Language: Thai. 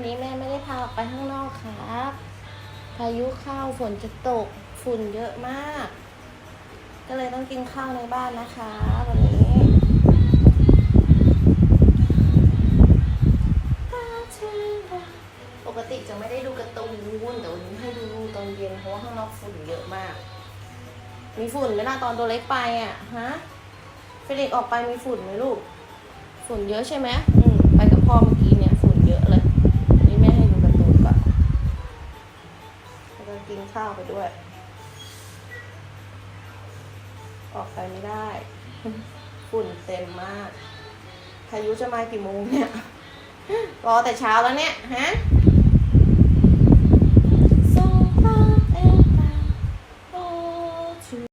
วันนี้แม่ไม่ได้พาออกไปข้างนอกครับ พายุเข้าฝนจะตกฝุ่นเยอะมาก ก็เลยต้องกินข้าวในบ้านนะคะ วันนี้ปกติจะไม่ได้ดูกระตูนแต่วันนี้ให้ดูตอนเย็นเพราะว่าข้างนอกฝุ่นเยอะมาก มีฝุ่นไหมนะตอนตัวเล็กไปอะฮะเฟเด็กออกไปมีฝุ่นไหมลูก ฝุ่นเยอะใช่ไหมอืมไปกับพ่อเมื่อกี้เนี่ย ก็กินข้าวไปด้วย ออกไปไม่ได้ ฝุ่นเต็มมากพายุจะมากี่โมงเนี่ย รอแต่เช้าแล้วเนี่ย ฮะ